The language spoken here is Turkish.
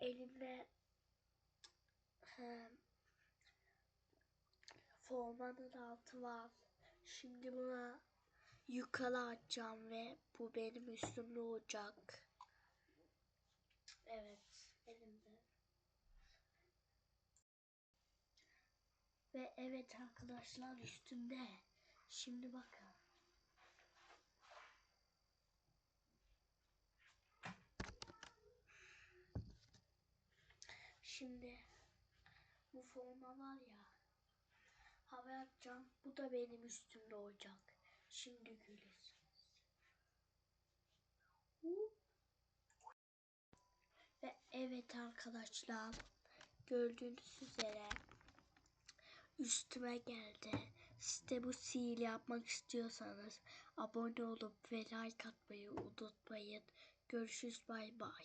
Elimde hem, formanın altı var. Şimdi buna yukarı atacağım ve bu benim üstümde olacak. Evet, elimde. Ve evet arkadaşlar üstümde. Şimdi bakın. Şimdi bu forma var ya. Hava atacağım. Bu da benim üstümde olacak. Şimdi görürsünüz. Hop. Ve evet arkadaşlar gördüğünüz üzere üstüme geldi. Siz de bu sihir yapmak istiyorsanız abone olup ve like atmayı unutmayın. Görüşürüz bay bay.